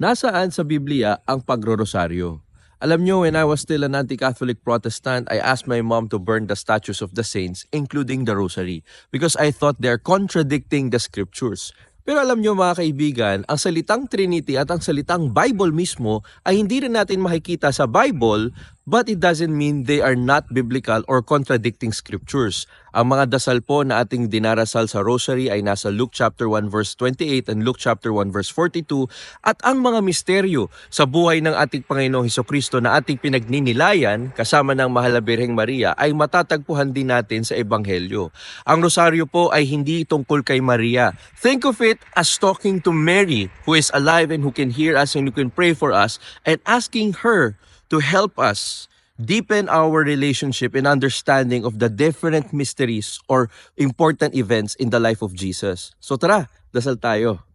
Nasaan sa Biblia ang pagrorosaryo? Alam nyo, when I was still an anti-Catholic Protestant, I asked my mom to burn the statues of the saints, including the rosary, because I thought they're contradicting the scriptures. Pero alam nyo mga kaibigan, ang salitang Trinity at ang salitang Bible mismo ay hindi rin natin makikita sa Bible, but it doesn't mean they are not biblical or contradicting scriptures. Ang mga dasal po na ating dinarasal sa rosary ay nasa Luke chapter 1 verse 28 and Luke chapter 1 verse 42 at ang mga misteryo sa buhay ng ating Panginoong Heso Kristo na ating pinagninilayan kasama ng Mahal na Birheng Maria ay matatagpuan din natin sa Ebanghelyo. Ang rosaryo po ay hindi tungkol kay Maria. Think of it as talking to Mary who is alive and who can hear us and who can pray for us and asking her to help us deepen our relationship and understanding of the different mysteries or important events in the life of Jesus. So tara, dasal tayo.